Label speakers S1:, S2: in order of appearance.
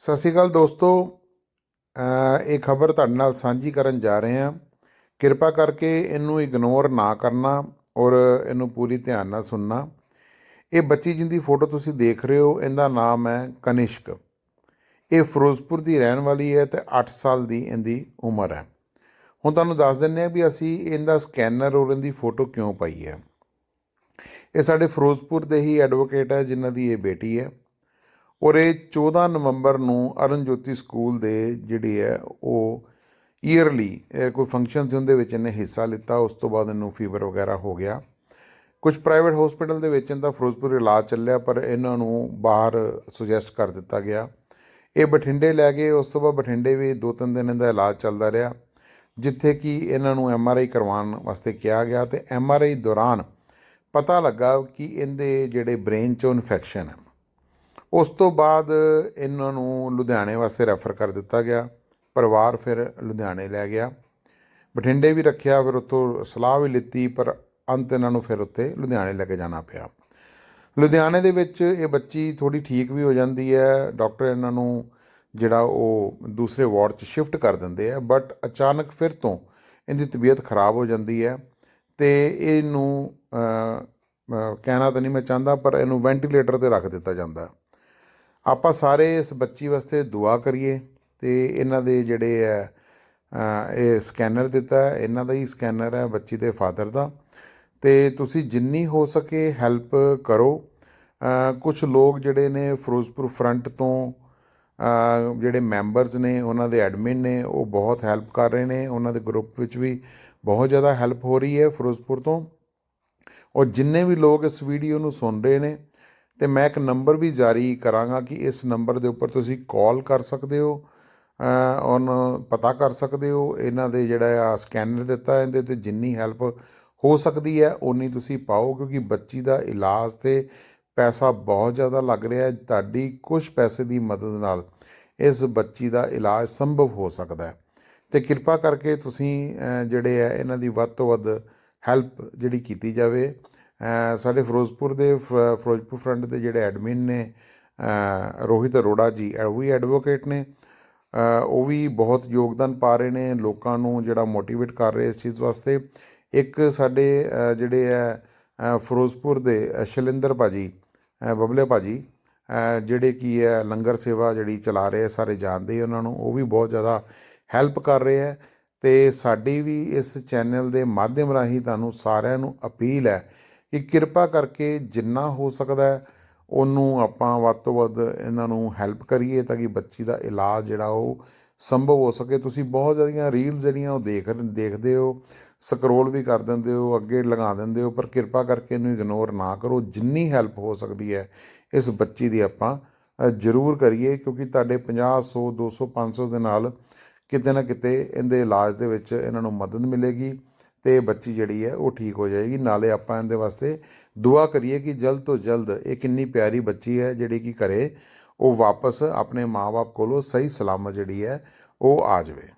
S1: ਸਤਿ ਸ਼੍ਰੀ ਅਕਾਲ ਦੋਸਤੋ। ਇਹ ਖਬਰ ਤੁਹਾਡੇ ਨਾਲ ਸਾਂਝੀ ਕਰਨ ਜਾ ਰਹੇ ਹਾਂ। ਕਿਰਪਾ ਕਰਕੇ ਇਹਨੂੰ ਇਗਨੋਰ ਨਾ ਕਰਨਾ ਔਰ ਇਹਨੂੰ ਪੂਰੀ ਧਿਆਨ ਨਾਲ ਸੁਣਨਾ। ਇਹ ਬੱਚੀ ਜਿੰਦੀ ਫੋਟੋ ਤੁਸੀਂ ਦੇਖ ਰਹੇ ਹੋ, ਇਹਦਾ ਨਾਮ ਹੈ ਕਨਿਸ਼ਕ। ਇਹ ਫਿਰੋਜ਼ਪੁਰ ਦੀ ਰਹਿਣ ਵਾਲੀ ਹੈ ਤੇ 8 ਸਾਲ ਦੀ ਇਹਦੀ ਉਮਰ ਹੈ। ਹੁਣ ਤੁਹਾਨੂੰ ਦੱਸ ਦਿੰਨੇ ਆ ਵੀ ਅਸੀਂ ਇਹਦਾ ਸਕੈਨਰ ਔਰ ਇਹਦੀ ਫੋਟੋ ਕਿਉਂ ਪਾਈ ਹੈ। ਇਹ ਸਾਡੇ ਫਿਰੋਜ਼ਪੁਰ ਦੇ ਹੀ ਐਡਵੋਕੇਟ ਹੈ, ਜਿਨ੍ਹਾਂ ਦੀ ਇਹ ਬੇਟੀ ਹੈ। ਔਰ ਇਹ 14 ਨਵੰਬਰ ਨੂੰ ਅਰੁਣ ਜੋਤੀ ਸਕੂਲ ਦੇ ਜਿਹੜੀ ਹੈ, ਉਹ ਈਅਰਲੀ ਕੋਈ ਫੰਕਸ਼ਨ ਸੀ, ਉਹਦੇ ਵਿੱਚ ਇਹਨੇ ਹਿੱਸਾ ਲਿੱਤਾ, ਉਸ ਤੋਂ ਬਾਅਦ ਇਹਨੂੰ ਫੀਵਰ ਵਗੈਰਾ ਹੋ ਗਿਆ। ਕੁਝ ਪ੍ਰਾਈਵੇਟ ਹਸਪੀਟਲ ਦੇ ਵਿੱਚ ਇਹਦਾ ਫਿਰੋਜ਼ਪੁਰ ਇਲਾਜ ਚੱਲਿਆ, ਪਰ ਇਹਨਾਂ ਨੂੰ ਬਾਹਰ ਸੁਜੈਸਟ ਕਰ ਦਿੱਤਾ ਗਿਆ। ਇਹ ਬਠਿੰਡੇ ਲੈ ਗਏ, ਉਸ ਤੋਂ ਬਾਅਦ ਬਠਿੰਡੇ ਵੀ ਦੋ ਤਿੰਨ ਦਿਨ ਇਹਦਾ ਇਲਾਜ ਚੱਲਦਾ ਰਿਹਾ, ਜਿੱਥੇ ਕਿ ਇਹਨਾਂ ਨੂੰ ਐਮ ਆਰ ਆਈ ਕਰਵਾਉਣ ਵਾਸਤੇ ਕਿਹਾ ਗਿਆ। ਤੇ ਐਮ ਆਰ ਆਈ ਦੌਰਾਨ ਪਤਾ ਲੱਗਾ ਕਿ ਇਹਦੇ ਜਿਹੜੇ ਬ੍ਰੇਨ 'ਚੋਂ ਇਨਫੈਕਸ਼ਨ ਹੈ। ਉਸ ਤੋਂ ਬਾਅਦ ਇਹਨਾਂ ਨੂੰ ਲੁਧਿਆਣੇ ਵਾਸਤੇ ਰੈਫਰ ਕਰ ਦਿੱਤਾ ਗਿਆ। ਪਰਿਵਾਰ ਫਿਰ ਲੁਧਿਆਣੇ ਲੈ ਗਿਆ। ਬਠਿੰਡੇ ਵੀ ਰੱਖਿਆ, ਫਿਰ ਉੱਥੋਂ ਸਲਾਹ ਵੀ ਲਿੱਤੀ, ਪਰ ਅੰਤ ਇਹਨਾਂ ਨੂੰ ਫਿਰ ਉੱਥੇ ਲੁਧਿਆਣੇ ਲੈ ਕੇ ਜਾਣਾ ਪਿਆ। ਲੁਧਿਆਣੇ ਦੇ ਵਿੱਚ ਇਹ ਬੱਚੀ ਥੋੜੀ ਠੀਕ ਵੀ ਹੋ ਜਾਂਦੀ ਹੈ। ਡਾਕਟਰ ਇਹਨਾਂ ਨੂੰ ਜਿਹੜਾ ਉਹ ਦੂਸਰੇ ਵਾਰਡ 'ਚ ਸ਼ਿਫਟ ਕਰ ਦਿੰਦੇ ਆ, ਬਟ ਅਚਾਨਕ ਫਿਰ ਤੋਂ ਇਹਦੀ ਤਬੀਅਤ ਖਰਾਬ ਹੋ ਜਾਂਦੀ ਹੈ ਤੇ ਇਹਨੂੰ ਕਹਿਣਾ ਤਾਂ ਨਹੀਂ ਮੈਂ ਚਾਹੁੰਦਾ, ਪਰ ਇਹਨੂੰ ਵੈਂਟੀਲੇਟਰ ਤੇ ਰੱਖ ਦਿੱਤਾ ਜਾਂਦਾ। ਆਪਾਂ ਸਾਰੇ ਇਸ ਬੱਚੀ ਵਾਸਤੇ ਦੁਆ ਕਰੀਏ ਤੇ ਇਹਨਾਂ ਦੇ ਜਿਹੜੇ ਹੈ ਇਹ ਸਕੈਨਰ ਦਿੱਤਾ, ਇਹਨਾਂ ਦਾ ਹੀ ਸਕੈਨਰ ਹੈ ਬੱਚੀ ਦੇ ਫਾਦਰ ਦਾ। ਤੇ ਤੁਸੀਂ ਜਿੰਨੀ ਹੋ ਸਕੇ ਹੈਲਪ ਕਰੋ। ਕੁਝ ਲੋਕ ਜਿਹੜੇ ਨੇ ਫਿਰੋਜ਼ਪੁਰ ਫਰੰਟ ਤੋਂ ਜਿਹੜੇ ਮੈਂਬਰਸ ਨੇ, ਉਹਨਾਂ ਦੇ ਐਡਮਿਨ ਨੇ, ਉਹ ਬਹੁਤ ਹੈਲਪ ਕਰ ਰਹੇ ਨੇ। ਉਹਨਾਂ ਦੇ ਗਰੁੱਪ ਵਿੱਚ ਵੀ ਬਹੁਤ ਜ਼ਿਆਦਾ ਹੈਲਪ ਹੋ ਰਹੀ ਹੈ ਫਿਰੋਜ਼ਪੁਰ ਤੋਂ। ਔਰ ਜਿੰਨੇ ਵੀ ਲੋਕ ਇਸ ਵੀਡੀਓ ਨੂੰ ਸੁਣ ਰਹੇ ਨੇ ਤੇ ਮੈਂ ਇੱਕ ਨੰਬਰ ਵੀ ਜਾਰੀ ਕਰਾਂਗਾ ਕਿ ਇਸ ਨੰਬਰ ਦੇ ਉੱਪਰ ਤੁਸੀਂ ਕਾਲ ਕਰ ਸਕਦੇ ਹੋ ਅ, ਔਨ ਪਤਾ ਕਰ ਸਕਦੇ ਹੋ ਇਹਨਾਂ ਦੇ ਜਿਹੜਾ ਆ ਸਕੈਨਰ ਦਿੱਤਾ ਇਹਦੇ ਤੇ ਜਿੰਨੀ ਹੈਲਪ ਹੋ ਸਕਦੀ ਹੈ ਓਨੀ ਤੁਸੀਂ ਪਾਓ ਕਿਉਂਕਿ ਬੱਚੀ ਦਾ ਇਲਾਜ ਤੇ ਪੈਸਾ ਬਹੁਤ ਜ਼ਿਆਦਾ ਲੱਗ ਰਿਹਾ ਹੈ ਤੁਹਾਡੀ ਕੁਝ ਪੈਸੇ ਦੀ ਮਦਦ ਨਾਲ ਇਸ ਬੱਚੀ ਦਾ ਇਲਾਜ ਸੰਭਵ ਹੋ ਸਕਦਾ ਹੈ। ਤੇ ਕਿਰਪਾ ਕਰਕੇ ਤੁਸੀਂ ਜਿਹੜੇ ਹੈ ਇਹਨਾਂ ਦੀ ਵੱਧ ਤੋਂ ਵੱਧ ਹੈਲਪ ਜਿਹੜੀ ਕੀਤੀ ਜਾਵੇ। ਸਾਡੇ ਫਿਰੋਜ਼ਪੁਰ ਦੇ ਫ- ਫਿਰੋਜ਼ਪੁਰ ਫਰੰਟ ਦੇ ਜਿਹੜੇ ਐਡਮਿਨ ਨੇ ਰੋਹਿਤ ਅਰੋੜਾ ਜੀ ਉਹ ਵੀ ਐਡਵੋਕੇਟ ਨੇ। ਉਹ ਵੀ ਬਹੁਤ ਯੋਗਦਾਨ ਪਾ ਰਹੇ ਨੇ ਲੋਕਾਂ ਨੂੰ ਜਿਹੜਾ ਮੋਟੀਵੇਟ ਕਰ ਰਹੇ ਇਸ ਚੀਜ਼ ਵਾਸਤੇ। ਇੱਕ ਸਾਡੇ ਜਿਹੜੇ ਹੈ ਫਿਰੋਜ਼ਪੁਰ ਦੇ ਸ਼ਲਿੰਦਰ ਸ਼ੈਲਿੰਦਰ ਭਾਜੀ ਬਬਲੇ ਭਾਜੀ ਅ, ਜਿਹੜੇ ਕੀ ਹੈ ਲੰਗਰ ਸੇਵਾ ਜਿਹੜੀ ਚਲਾ ਰਹੇ ਆ, ਸਾਰੇ ਜਾਣਦੇ ਉਹਨਾਂ ਨੂੰ ਉਹ ਵੀ ਬਹੁਤ ਜ਼ਿਆਦਾ ਹੈਲਪ ਕਰ ਰਹੇ ਹੈ ਤੇ ਸਾਡੀ ਵੀ ਇਸ ਚੈਨਲ ਦੇ ਮਾਧਿਅਮ ਰਾਹੀਂ ਤੁਹਾਨੂੰ ਸਾਰਿਆਂ ਨੂੰ ਅਪੀਲ ਹੈ ਕਿ ਕਿਰਪਾ ਕਰਕੇ ਜਿੰਨਾ ਹੋ ਸਕਦਾ ਉਹਨੂੰ ਆਪਾਂ ਵੱਧ ਤੋਂ ਵੱਧ ਇਹਨਾਂ ਨੂੰ ਹੈਲਪ ਕਰੀਏ ਤਾਂ ਕਿ ਬੱਚੀ ਦਾ ਇਲਾਜ ਜਿਹੜਾ ਉਹ ਸੰਭਵ ਹੋ ਸਕੇ। ਤੁਸੀਂ ਬਹੁਤ ਜ਼ਿਆਦੀਆਂ ਰੀਲਸ ਜਿਹੜੀਆਂ ਉਹ ਦੇਖ ਦੇਖਦੇ ਹੋ ਸਕਰੋਲ ਵੀ ਕਰ ਦਿੰਦੇ ਹੋ, ਅੱਗੇ ਲਗਾ ਦਿੰਦੇ ਹੋ, ਪਰ ਕਿਰਪਾ ਕਰਕੇ ਇਹਨੂੰ ਇਗਨੋਰ ਨਾ ਕਰੋ। ਜਿੰਨੀ ਹੈਲਪ ਹੋ ਸਕਦੀ ਹੈ, ਇਸ ਬੱਚੀ ਦੀ ਆਪਾਂ ਜ਼ਰੂਰ ਕਰੀਏ, ਕਿਉਂਕਿ ਤੁਹਾਡੇ 50 100 200 500 ਦੇ ਨਾਲ ਕਿਤੇ ਨਾ ਕਿਤੇ ਇਹਦੇ ਇਲਾਜ ਦੇ ਵਿੱਚ ਇਹਨਾਂ ਨੂੰ ਮਦਦ ਮਿਲੇਗੀ। ਤੇ ਬੱਚੀ ਜਿਹੜੀ ਹੈ ਉਹ ਠੀਕ ਹੋ ਜਾਏਗੀ। ਨਾਲੇ ਆਪਾਂ ਇਹਦੇ ਵਾਸਤੇ ਦੁਆ ਕਰੀਏ ਕਿ ਜਲਦ ਤੋਂ ਜਲਦ ਇਹ ਕਿੰਨੀ ਪਿਆਰੀ ਬੱਚੀ ਹੈ ਜਿਹੜੀ ਕਿ ਘਰੇ ਉਹ ਵਾਪਸ ਆਪਣੇ ਮਾਪੇ ਕੋਲੋਂ ਸਹੀ ਸਲਾਮਤ ਜਿਹੜੀ ਹੈ ਉਹ ਆ ਜਾਵੇ।